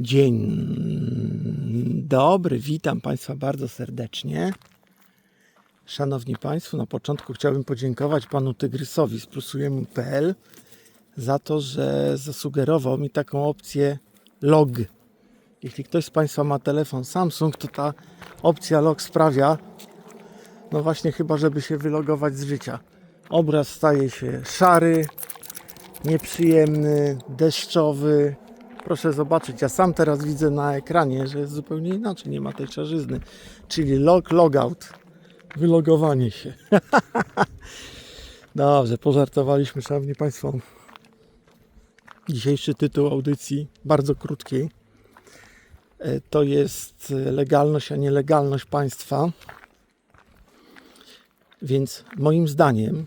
Dzień dobry, witam Państwa bardzo serdecznie. Szanowni Państwo, na początku chciałbym podziękować Panu Tygrysowi z plusujemy.pl za to, że zasugerował mi taką opcję log. Jeśli ktoś z Państwa ma telefon Samsung, to ta opcja log sprawia, no właśnie chyba, żeby się wylogować z życia. Obraz staje się szary, nieprzyjemny, deszczowy. Proszę zobaczyć, ja sam teraz widzę na ekranie, że jest zupełnie inaczej, nie ma tej czarzyzny. Czyli log, logout, wylogowanie się. Dobrze, pożartowaliśmy, Szanowni Państwo. Dzisiejszy tytuł audycji, bardzo krótkiej, e, to jest legalność, a nielegalność państwa. Więc moim zdaniem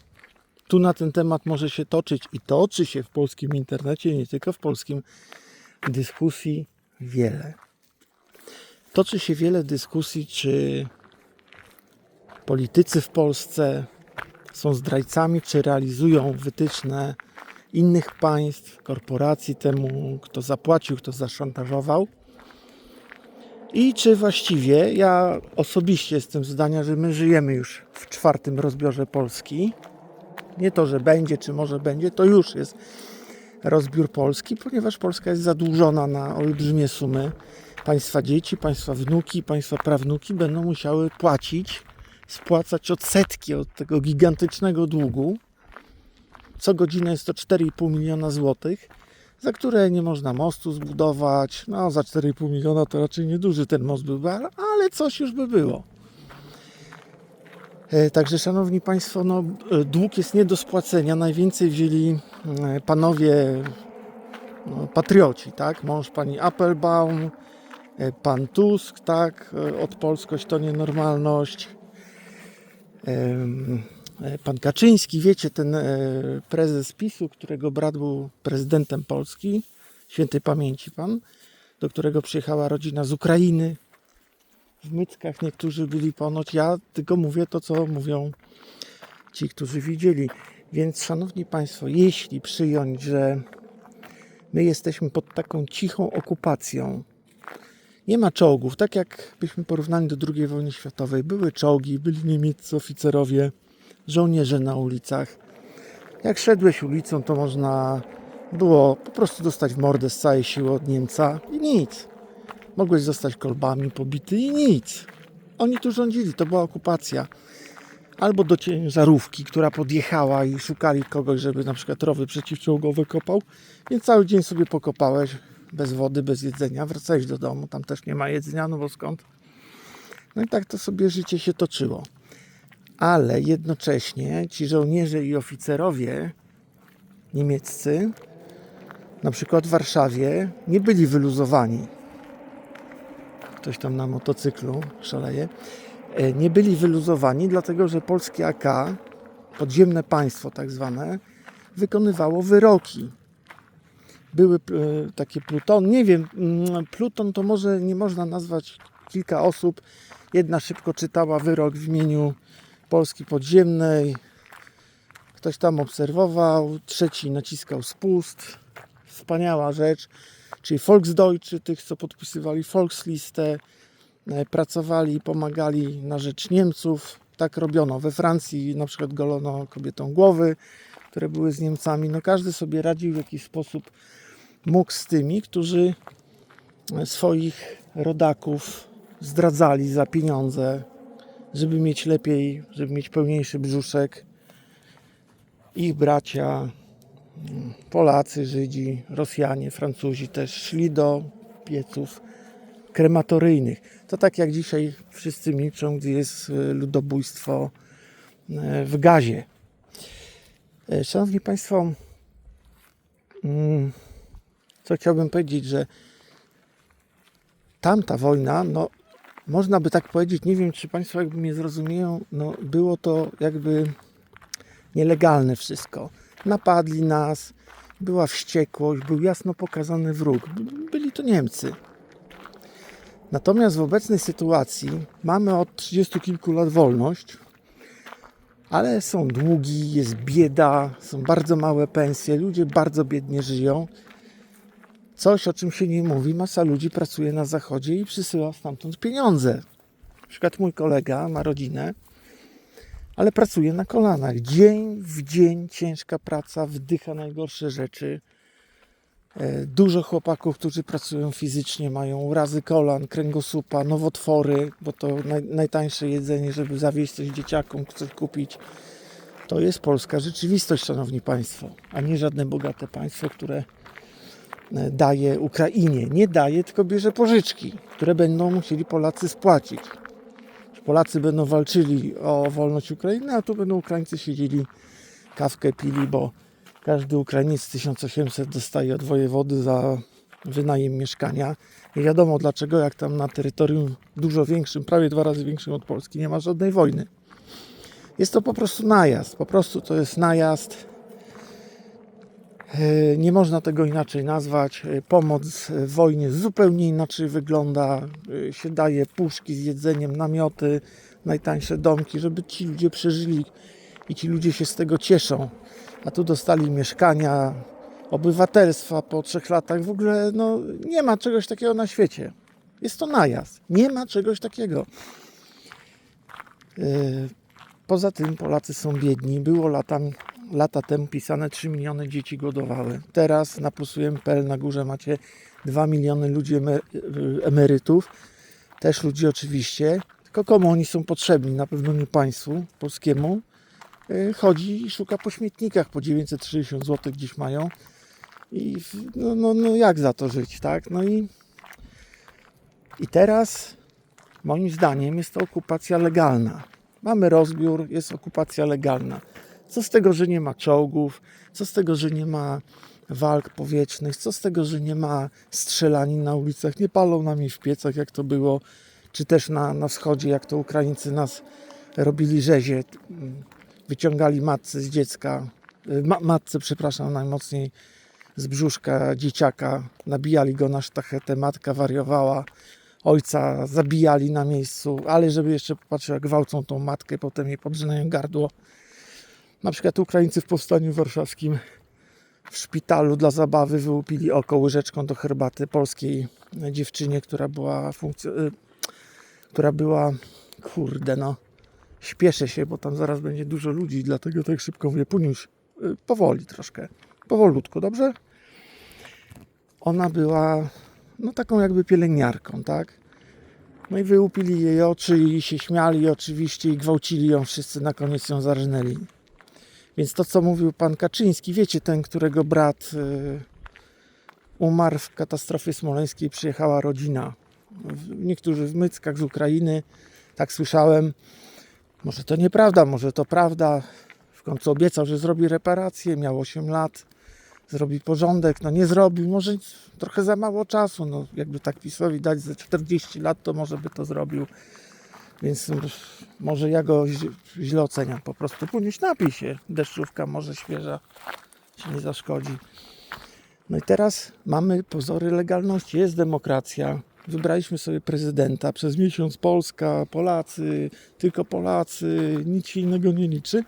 tu na ten temat może się toczyć i toczy się w polskim internecie, nie tylko w polskim, dyskusji wiele. Toczy się wiele dyskusji, czy politycy w Polsce są zdrajcami, czy realizują wytyczne innych państw, korporacji temu, kto zapłacił, kto zaszantażował. I czy właściwie ja osobiście jestem zdania, że my żyjemy już w czwartym rozbiorze Polski. Nie to, że będzie, czy może będzie, to już jest rozbiór Polski, ponieważ Polska jest zadłużona na olbrzymie sumy. Państwa dzieci, państwa wnuki, państwa prawnuki będą musiały płacić, spłacać odsetki od tego gigantycznego długu. Co godzinę jest to 4,5 miliona złotych, za które nie można mostu zbudować. No, za 4,5 miliona to raczej nieduży ten most byłby, ale, ale coś już by było. E, Także, szanowni państwo, no, e, dług jest nie do spłacenia. Najwięcej wzięli e, panowie no, patrioci, tak? Mąż pani Applebaum, pan Tusk, tak? E, Od polskość to nienormalność. Pan Kaczyński, wiecie, ten prezes PiSu, którego brat był prezydentem Polski, świętej pamięci pan, do którego przyjechała rodzina z Ukrainy, w Myckach niektórzy byli ponoć. Ja tylko mówię to, co mówią ci, którzy widzieli. Więc, szanowni państwo, jeśli przyjąć, że my jesteśmy pod taką cichą okupacją, nie ma czołgów, tak jak byśmy porównali do II wojny światowej. Były czołgi, byli niemieccy oficerowie, żołnierze na ulicach. Jak szedłeś ulicą, to można było po prostu dostać w mordę z całej siły od Niemca i nic. Mogłeś zostać kolbami pobity i nic. Oni tu rządzili, to była okupacja. Albo do ciężarówki, która podjechała i szukali kogoś, żeby na przykład rowy przeciwczołgowe kopał. Więc cały dzień sobie pokopałeś bez wody, bez jedzenia. Wracałeś do domu, tam też nie ma jedzenia, no bo skąd? No i tak to sobie życie się toczyło. Ale jednocześnie ci żołnierze i oficerowie niemieccy, na przykład w Warszawie, nie byli wyluzowani ktoś tam na motocyklu szaleje, e, nie byli wyluzowani, dlatego że polskie AK, podziemne państwo tak zwane, wykonywało wyroki. Były e, takie pluton, nie wiem, mm, pluton to może nie można nazwać kilka osób. Jedna szybko czytała wyrok w imieniu Polski Podziemnej, ktoś tam obserwował, trzeci naciskał spust. Wspaniała rzecz czyli Volksdeutsche, tych co podpisywali Volkslistę, e, pracowali i pomagali na rzecz Niemców. Tak robiono we Francji, na przykład golono kobietom głowy, które były z Niemcami. No każdy sobie radził w jakiś sposób mógł z tymi, którzy e, swoich rodaków zdradzali za pieniądze, żeby mieć lepiej, żeby mieć pełniejszy brzuszek. Ich bracia, Polacy, Żydzi, Rosjanie, Francuzi też szli do pieców krematoryjnych. To tak jak dzisiaj wszyscy milczą, gdy jest e, ludobójstwo e, w gazie. E, Szanowni Państwo, mm, co chciałbym powiedzieć, że tamta wojna, no można by tak powiedzieć, nie wiem czy Państwo jakby mnie zrozumieją, no było to jakby nielegalne wszystko napadli nas, była wściekłość, był jasno pokazany wróg. Byli to Niemcy. Natomiast w obecnej sytuacji mamy od 30 kilku lat wolność, ale są długi, jest bieda, są bardzo małe pensje, ludzie bardzo biednie żyją. Coś, o czym się nie mówi, masa ludzi pracuje na zachodzie i przysyła stamtąd pieniądze. Na przykład mój kolega ma rodzinę, ale pracuje na kolanach. Dzień w dzień ciężka praca, wdycha najgorsze rzeczy. E, Dużo chłopaków, którzy pracują fizycznie, mają urazy kolan, kręgosłupa, nowotwory, bo to naj, najtańsze jedzenie, żeby zawieźć coś dzieciakom, coś kupić. To jest polska rzeczywistość, szanowni państwo, a nie żadne bogate państwo, które e, daje Ukrainie. Nie daje, tylko bierze pożyczki, które będą musieli Polacy spłacić. Polacy będą walczyli o wolność Ukrainy, a tu będą Ukraińcy siedzieli, kawkę pili, bo każdy Ukrainiec 1800 dostaje od wojewody za wynajem mieszkania. I wiadomo dlaczego, jak tam na terytorium dużo większym, prawie dwa razy większym od Polski, nie ma żadnej wojny. Jest to po prostu najazd. Po prostu to jest najazd. E, Nie można tego inaczej nazwać. E, Pomoc w wojnie zupełnie inaczej wygląda. E, Się daje puszki z jedzeniem, namioty, najtańsze domki, żeby ci ludzie przeżyli i ci ludzie się z tego cieszą. A tu dostali mieszkania, obywatelstwa po trzech latach. W ogóle no, nie ma czegoś takiego na świecie. Jest to najazd. Nie ma czegoś takiego. Poza tym Polacy są biedni. Było lata, lata temu pisane 3 miliony dzieci głodowały. Teraz na plusujemy.pl na górze macie 2 miliony ludzi emer- emerytów. Też ludzi oczywiście. Tylko komu oni są potrzebni? Na pewno nie państwu polskiemu. Y, Chodzi i szuka po śmietnikach. Po 960 zł gdzieś mają. I no, no, no jak za to żyć, tak? No i, i teraz moim zdaniem jest to okupacja legalna. Mamy rozbiór, jest okupacja legalna. Co z tego, że nie ma czołgów? Co z tego, że nie ma walk powietrznych? Co z tego, że nie ma strzelanin na ulicach? Nie palą nami w piecach, jak to było, czy też na, na wschodzie, jak to Ukraińcy nas robili rzezie, mm, wyciągali matce z dziecka, y, ma, matce, przepraszam, najmocniej z brzuszka dzieciaka, nabijali go na sztachetę, matka wariowała, ojca zabijali na miejscu, ale żeby jeszcze popatrzył, jak gwałcą tą matkę, potem jej podrzynają gardło. Na przykład Ukraińcy w Powstaniu Warszawskim w szpitalu dla zabawy wyłupili oko łyżeczką do herbaty polskiej dziewczynie, która była funkcjo- y, która była kurde no śpieszę się, bo tam zaraz będzie dużo ludzi, dlatego tak szybko mówię, Puniuś, y, powoli troszkę, powolutku, dobrze? Ona była no taką jakby pielęgniarką, tak? No i wyłupili jej oczy i się śmiali oczywiście i gwałcili ją wszyscy, na koniec ją zarżnęli. Więc to, co mówił pan Kaczyński, wiecie, ten, którego brat y, umarł w katastrofie smoleńskiej, przyjechała rodzina. Niektórzy w Myckach z Ukrainy, tak słyszałem. Może to nieprawda, może to prawda. W końcu obiecał, że zrobi reparacje, miał 8 lat, zrobi porządek. No nie zrobił, może trochę za mało czasu. No, jakby tak PiSowi dać ze 40 lat, to może by to zrobił. Więc może ja go źle oceniam. Po prostu później napij się. Deszczówka może świeża ci nie zaszkodzi. No i teraz mamy pozory legalności. Jest demokracja. Wybraliśmy sobie prezydenta. Przez miesiąc Polska, Polacy, tylko Polacy, nic się innego nie liczy.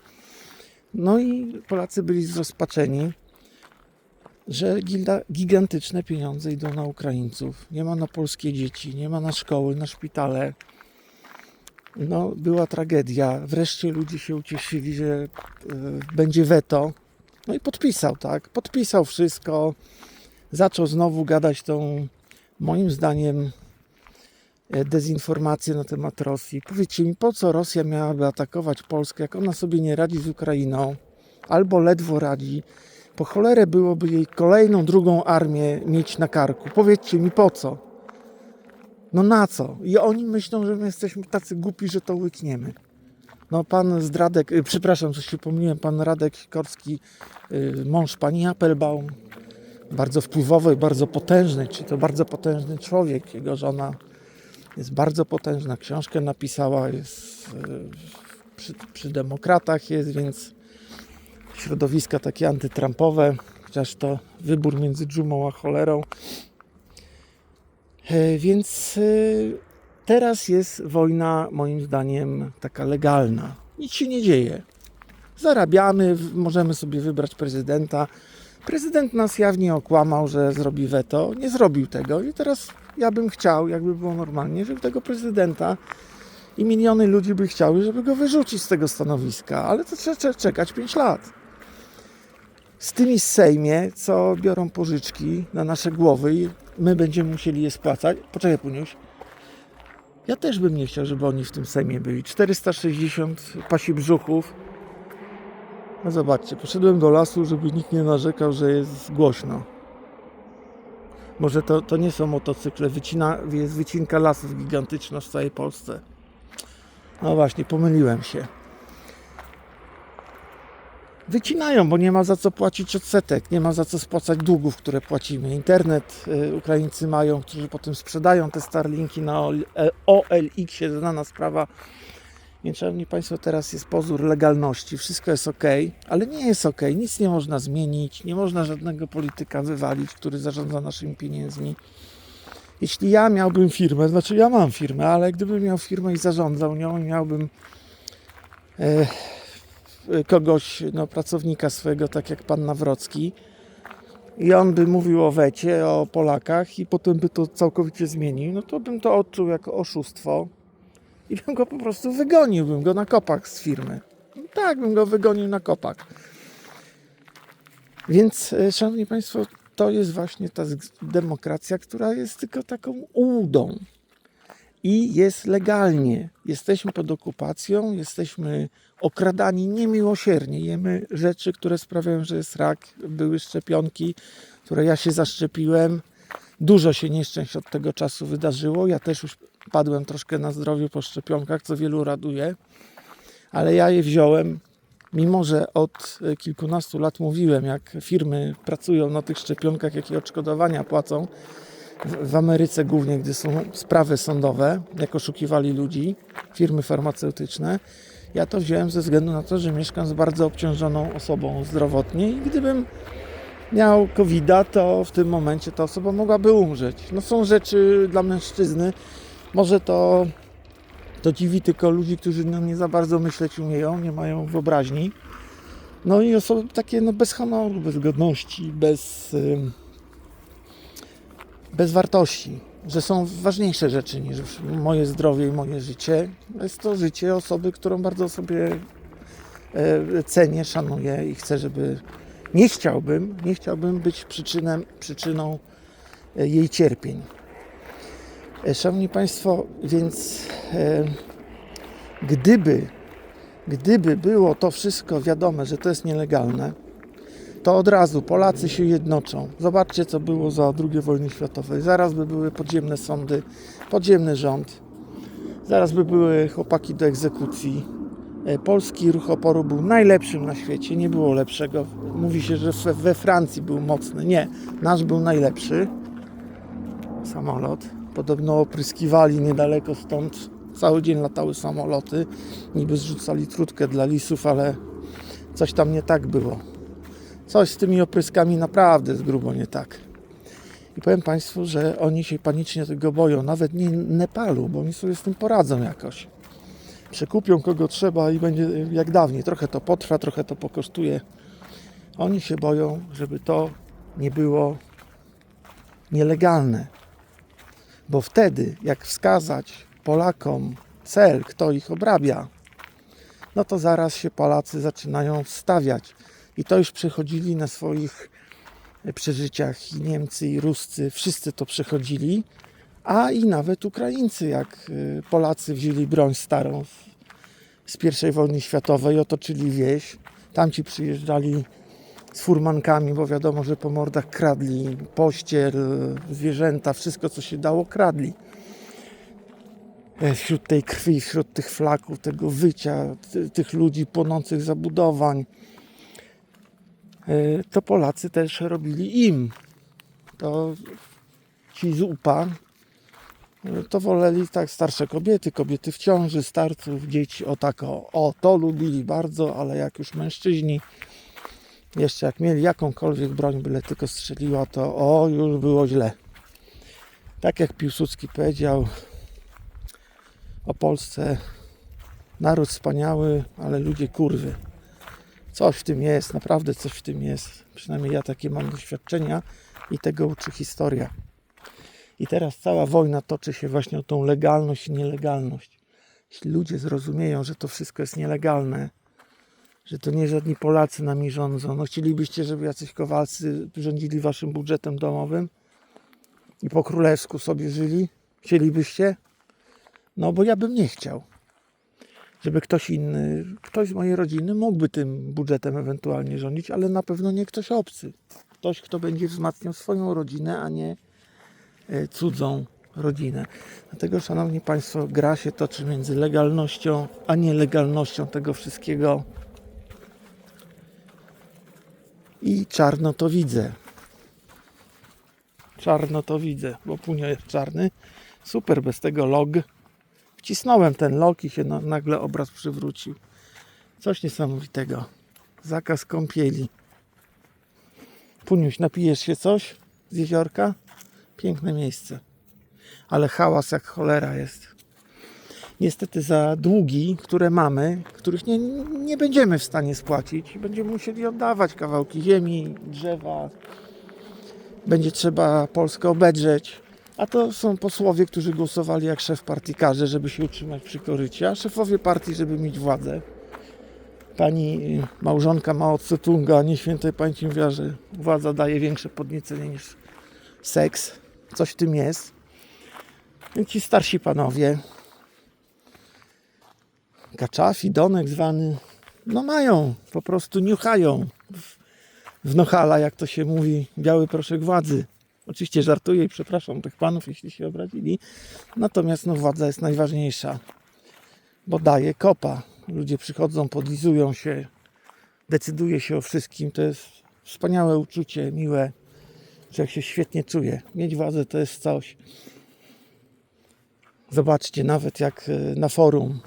No i Polacy byli zrozpaczeni, że gigantyczne pieniądze idą na Ukraińców. Nie ma na polskie dzieci, nie ma na szkoły, na szpitale. No, była tragedia. Wreszcie ludzie się ucieszyli, że e, będzie weto. No i podpisał, tak? Podpisał wszystko. Zaczął znowu gadać tą, moim zdaniem, e, dezinformację na temat Rosji. Powiedzcie mi, po co Rosja miałaby atakować Polskę, jak ona sobie nie radzi z Ukrainą, albo ledwo radzi. Po cholerę byłoby jej kolejną, drugą armię mieć na karku. Powiedzcie mi, po co? No na co? I oni myślą, że my jesteśmy tacy głupi, że to łykniemy. No pan Zdradek, y, przepraszam, coś się pomyliłem, pan Radek Sikorski, y, mąż pani Appelbaum, bardzo wpływowy, bardzo potężny, czy to bardzo potężny człowiek, jego żona jest bardzo potężna, książkę napisała, jest y, przy, przy demokratach jest, więc środowiska takie antytrumpowe, chociaż to wybór między dżumą a cholerą. E, Więc y, teraz jest wojna, moim zdaniem, taka legalna. Nic się nie dzieje. Zarabiamy, możemy sobie wybrać prezydenta. Prezydent nas jawnie okłamał, że zrobi weto. Nie zrobił tego i teraz ja bym chciał, jakby było normalnie, żeby tego prezydenta i miliony ludzi by chciały, żeby go wyrzucić z tego stanowiska, ale to trzeba czekać 5 lat. Z tymi z Sejmie, co biorą pożyczki na nasze głowy i my będziemy musieli je spłacać. Poczekaj, Puniuś. Ja też bym nie chciał, żeby oni w tym Sejmie byli. 460 pasi brzuchów. No zobaczcie, poszedłem do lasu, żeby nikt nie narzekał, że jest głośno. Może to, to nie są motocykle, wycina, jest wycinka lasów gigantyczna w całej Polsce. No właśnie, pomyliłem się. Wycinają, bo nie ma za co płacić odsetek, nie ma za co spłacać długów, które płacimy. Internet y, Ukraińcy mają, którzy potem sprzedają te Starlinki na OL- e, OLX, znana sprawa. Więc, Szanowni Państwo, teraz jest pozór legalności, wszystko jest ok, ale nie jest ok, nic nie można zmienić, nie można żadnego polityka wywalić, który zarządza naszymi pieniędzmi. Jeśli ja miałbym firmę, znaczy ja mam firmę, ale gdybym miał firmę i zarządzał nią miałbym e, kogoś, no, pracownika swojego, tak jak pan Nawrocki, i on by mówił o wecie, o Polakach i potem by to całkowicie zmienił, no to bym to odczuł jako oszustwo i bym go po prostu wygonił, bym go na kopach z firmy. Tak, bym go wygonił na kopach. Więc, e, szanowni państwo, to jest właśnie ta demokracja, która jest tylko taką ułudą. I jest legalnie. Jesteśmy pod okupacją, jesteśmy okradani niemiłosiernie. Jemy rzeczy, które sprawiają, że jest rak. Były szczepionki, które ja się zaszczepiłem. Dużo się nieszczęść od tego czasu wydarzyło. Ja też już padłem troszkę na zdrowiu po szczepionkach, co wielu raduje. Ale ja je wziąłem, mimo że od e, kilkunastu lat mówiłem, jak firmy pracują na tych szczepionkach, jakie odszkodowania płacą. W, w Ameryce głównie, gdy są sprawy sądowe, jak oszukiwali ludzi, firmy farmaceutyczne. Ja to wziąłem ze względu na to, że mieszkam z bardzo obciążoną osobą zdrowotnie i gdybym miał covid to w tym momencie ta osoba mogłaby umrzeć. No są rzeczy dla mężczyzny, może to, to dziwi tylko ludzi, którzy no, nie za bardzo myśleć umieją, nie mają wyobraźni. No i osoby takie no, bez honoru, bez godności, bez, bez wartości, że są ważniejsze rzeczy niż moje zdrowie i moje życie. Jest to życie osoby, którą bardzo sobie e, cenię, szanuję i chcę, żeby nie chciałbym, nie chciałbym być przyczynem, przyczyną e, jej cierpień. E, Szanowni Państwo, więc gdyby, gdyby było to wszystko wiadome, że to jest nielegalne, to od razu Polacy się jednoczą. Zobaczcie, co było za II wojny światowej. Zaraz by były podziemne sądy, podziemny rząd. Zaraz by były chłopaki do egzekucji. E, Polski ruch oporu był najlepszym na świecie, nie było lepszego. Mówi się, że we- we Francji był mocny. Nie, nasz był najlepszy. Samolot. Podobno opryskiwali niedaleko stąd. Cały dzień latały samoloty. Niby zrzucali trutkę dla lisów, ale coś tam nie tak było. Coś z tymi opryskami naprawdę jest grubo nie tak. I powiem Państwu, że oni się panicznie tego boją. Nawet nie Nepalu, bo oni sobie z tym poradzą jakoś przekupią kogo trzeba i będzie jak dawniej. Trochę to potrwa, trochę to pokosztuje. Oni się boją, żeby to nie było nielegalne. Bo wtedy, jak wskazać Polakom cel, kto ich obrabia, no to zaraz się Polacy zaczynają wstawiać. I to już przechodzili na swoich przeżyciach i Niemcy, i Ruscy, wszyscy to przechodzili a i nawet Ukraińcy, jak y, Polacy wzięli broń starą z- I wojny światowej, otoczyli wieś. Tamci przyjeżdżali z furmankami, bo wiadomo, że po mordach kradli pościel, zwierzęta, wszystko co się dało kradli. E, Wśród tej krwi, wśród tych flaków, tego wycia, ty- tych ludzi płonących zabudowań, e, to Polacy też robili im. To ci z UPA to woleli tak starsze kobiety, kobiety w ciąży, starców, dzieci, o tak, o, o to lubili bardzo, ale jak już mężczyźni jeszcze jak mieli jakąkolwiek broń, byle tylko strzeliła, to o, już było źle. Tak jak Piłsudski powiedział o Polsce, naród wspaniały, ale ludzie kurwy. Coś w tym jest, naprawdę coś w tym jest. Przynajmniej ja takie mam doświadczenia i tego uczy historia. I teraz cała wojna toczy się właśnie o tą legalność i nielegalność. Jeśli ludzie zrozumieją, że to wszystko jest nielegalne, że to nie żadni Polacy nami rządzą, no chcielibyście, żeby jacyś Kowalcy rządzili waszym budżetem domowym i po królewsku sobie żyli? Chcielibyście? No bo ja bym nie chciał. Żeby ktoś inny, ktoś z mojej rodziny mógłby tym budżetem ewentualnie rządzić, ale na pewno nie ktoś obcy. Ktoś, kto będzie wzmacniał swoją rodzinę, a nie e, cudzą rodzinę. Dlatego, Szanowni Państwo, gra się toczy między legalnością, a nielegalnością tego wszystkiego. I czarno to widzę. Czarno to widzę, bo punio jest czarny. Super, bez tego log. Wcisnąłem ten log i się na, nagle obraz przywrócił. Coś niesamowitego. Zakaz kąpieli. Puniuś, napijesz się coś z jeziorka? Piękne miejsce. Ale hałas jak cholera jest. Niestety za długi, które mamy, których nie, nie będziemy w stanie spłacić, będziemy musieli oddawać kawałki ziemi, drzewa. Będzie trzeba Polskę obedrzeć. A to są posłowie, którzy głosowali jak szef partii każe, żeby się utrzymać przy korycie, a szefowie partii, żeby mieć władzę. Pani y, małżonka Mao Tse-tunga, nie świętej pamięci mówiła, że władza daje większe podniecenie niż seks. Coś w tym jest. Więc ci starsi panowie, Kaczafi, Donek zwany, no mają, po prostu niuchają w, w Nohala, jak to się mówi, biały proszek władzy. Oczywiście żartuję i przepraszam tych panów, jeśli się obrazili. Natomiast no, władza jest najważniejsza, bo daje kopa. Ludzie przychodzą, podlizują się, decyduje się o wszystkim. To jest wspaniałe uczucie, miłe. Człowiek się świetnie czuje. Mieć władzę to jest coś. Zobaczcie, nawet jak e, na forum,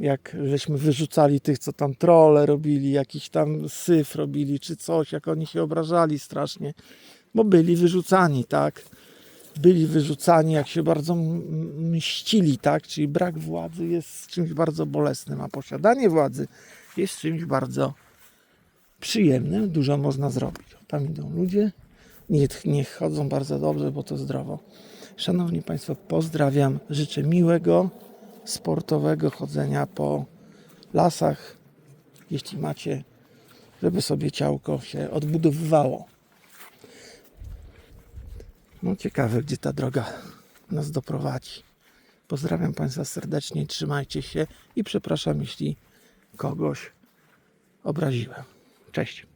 jak żeśmy wyrzucali tych, co tam trole robili, jakiś tam syf robili, czy coś, jak oni się obrażali strasznie, bo byli wyrzucani, tak? Byli wyrzucani, jak się bardzo mścili, tak? Czyli brak władzy jest czymś bardzo bolesnym, a posiadanie władzy jest czymś bardzo przyjemnym, dużo można zrobić. Tam idą ludzie, niech, niech chodzą bardzo dobrze, bo to zdrowo. Szanowni Państwo, pozdrawiam, życzę miłego, sportowego chodzenia po lasach, jeśli macie, żeby sobie ciałko się odbudowywało. No ciekawe, gdzie ta droga nas doprowadzi. Pozdrawiam Państwa serdecznie, trzymajcie się i przepraszam, jeśli kogoś obraziłem. Cześć.